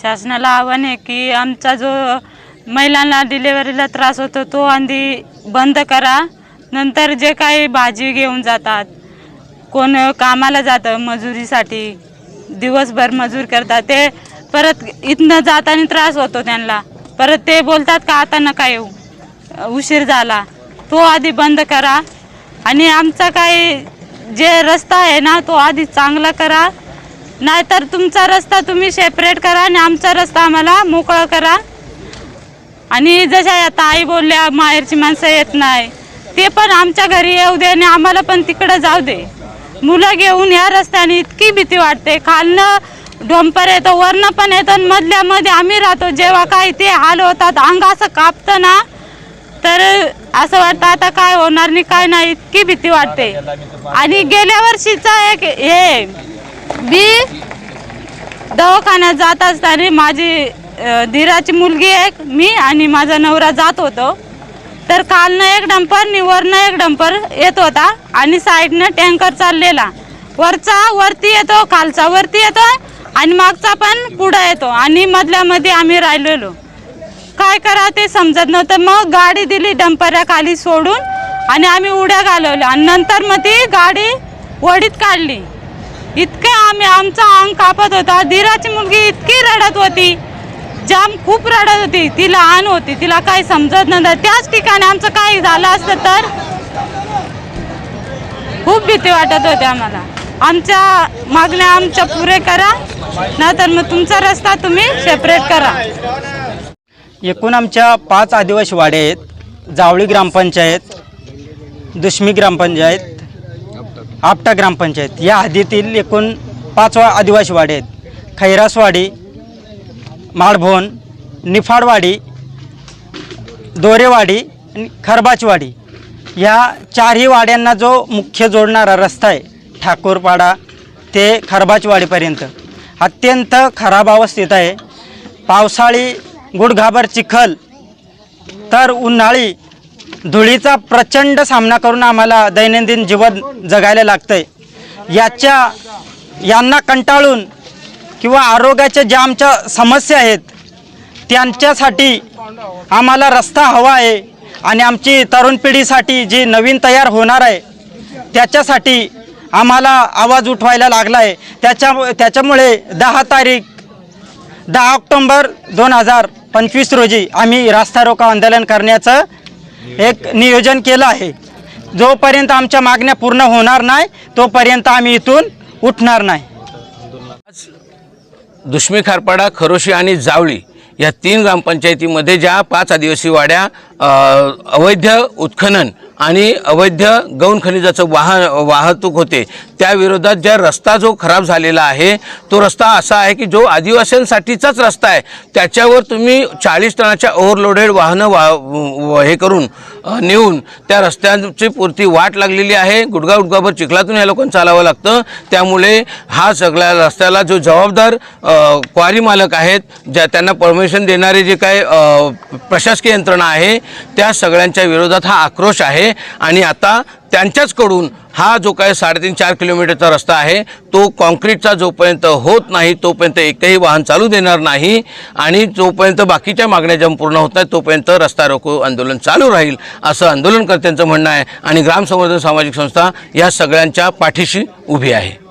शासनाला आव्हान आहे की आमचा जो महिलांना डिलेवरीला त्रास होतो तो आधी बंद करा. नंतर जे काही भाजी घेऊन जातात कोण कामाला जातं मजुरीसाठी दिवसभर मजूर करतात ते परत इथनं जाताना त्रास होतो त्यांना. परत ते बोलतात का आता नका येऊ. उशीर झाला. तो आधी बंद करा. आणि आमचा काही जे रस्ता आहे ना तो आधी चांगला करा. नाहीतर तुमचा रस्ता तुम्ही सेपरेट करा आणि आमचा रस्ता आम्हाला मोकळा करा. आणि जशा आता आई बोलल्या माहेरची माणसं येत नाही. ते पण आमच्या घरी येऊ दे आणि आम्हाला पण तिकडं जाऊ दे. मुलं घेऊन या रस्त्याने इतकी भीती वाटते. खालनं डोंपर येतो वरनं पण येतो आणि मधल्यामध्ये आम्ही राहतो. जेव्हा काही ते हाल होतात अंग असं कापतं ना तर असं वाटतं आता काय होणार नाही काय नाही इतकी भीती वाटते. आणि गेल्या वर्षीचा एक हे मी दवाखान्यात जात असताना माझी धीराची मुलगी एक मी आणि माझा नवरा जात होतो. तर खालनं एक डंपर नि वरनं एक डंपर येत होता आणि साईडनं टँकर चाललेला. वरचा वरती येतो खालचा वरती येतो आणि मागचा पण पुढं येतो आणि मधल्यामध्ये आम्ही राहिलेलो. काय करा ते समजत नव्हतं. मग गाडी दिली डंपऱ्या खाली सोडून आणि आम्ही उड्या घालवल्या आणि नंतर मग ती गाडी वडीत काढली. आम्ही आमचा अंग कापत होता. धीराची मुलगी इतकी रडत होती. जाम खूप रडत होती. ती लहान होती. तिला काही समजत नव्हतं. त्याच ठिकाणी आमचं काही झालं असतं तर खूप भीती वाटत होती आम्हाला. आमच्या मागण्या आमच्या पुरे करा. नाहीतर मग तुमचा रस्ता तुम्ही सेपरेट करा. एकूण आमच्या पाच आदिवासी वाडे आहेत. जावळी ग्रामपंचायत दुश्मी ग्रामपंचायत आपटा ग्रामपंचायत. या हद्दीतील एकूण पाचवा आदिवासी वाडी आहेत. खैरासवाडी माळभोन निफाडवाडी दोरेवाडी आणि खरबाचवाडी. या चारही वाड्यांना जो मुख्य जोडणारा रस्ता आहे ठाकूरपाडा ते खरबाचवाडीपर्यंत. अत्यंत खराब अवस्थेत आहे. पावसाळी गुडघाबर चिखल तर उन्हाळी धुळीचा प्रचंड सामना करून आम्हाला दैनंदिन जीवन जगायला लागतं आहे याच्या यांना कंटाळून किंवा आरोग्याच्या ज्या आमच्या समस्या आहेत त्यांच्यासाठी आम्हाला रस्ता हवा आहे आणि आमची तरुण पिढीसाठी जी नवीन तयार होणार आहे त्याच्यासाठी आम्हाला आवाज उठवायला लागला आहे. त्याच्या त्याच्यामुळे दहा तारीख दहा ऑक्टोंबर दोन हजार पंचवीस रोजी आम्ही रास्ता रोको आंदोलन करण्याचं एक नियोजन केलं आहे. जोपर्यंत आमच्या मागण्या पूर्ण होणार नाही तोपर्यंत आम्ही इथून उठणार नाही. दुश्मी खारपाडा खरोशी आणि जावळी या तीन ग्रामपंचायतीमध्ये ज्या पाच आदिवासी वाड्या अवैध उत्खनन आणि अवैध गौण खनिजाचं वाहन वाहतूक होते. त्याविरोधात ज्या रस्ता जो खराब झालेला आहे तो रस्ता असा आहे की जो आदिवासींसाठीचाच रस्ता आहे. त्याच्यावर तुम्ही चाळीस टनाच्या ओव्हरलोडेड वाहनं वा हे करून नेऊन त्या रस्त्यांची पुरती वाट लागलेली आहे. गुडगा गुडगाभर चिखलातून या लोकांना चालावं लागतं. त्यामुळे हा सगळ्या रस्त्याला जो जबाबदार क्वारी मालक आहेत ज्या त्यांना परमिशन देणारे जे काय प्रशासकीय यंत्रणा आहे त्या सगळ्यांच्या विरोधात हा आक्रोश आहे आणि आता त्यांच्याचकडून हा जो काय साडेतीन चार किलोमीटरचा रस्ता आहे तो कॉन्क्रीटचा जोपर्यंत होत नाही तोपर्यंत एकही वाहन चालू देणार नाही आणि जोपर्यंत बाकीच्या मागण्या ज्या पूर्ण होत नाही तोपर्यंत रस्ता रोको आंदोलन चालू राहील असं आंदोलनकर्त्यांचं म्हणणं आहे. आणि ग्रामसंवर्धन सामाजिक संस्था या सगळ्यांच्या पाठीशी उभी आहे.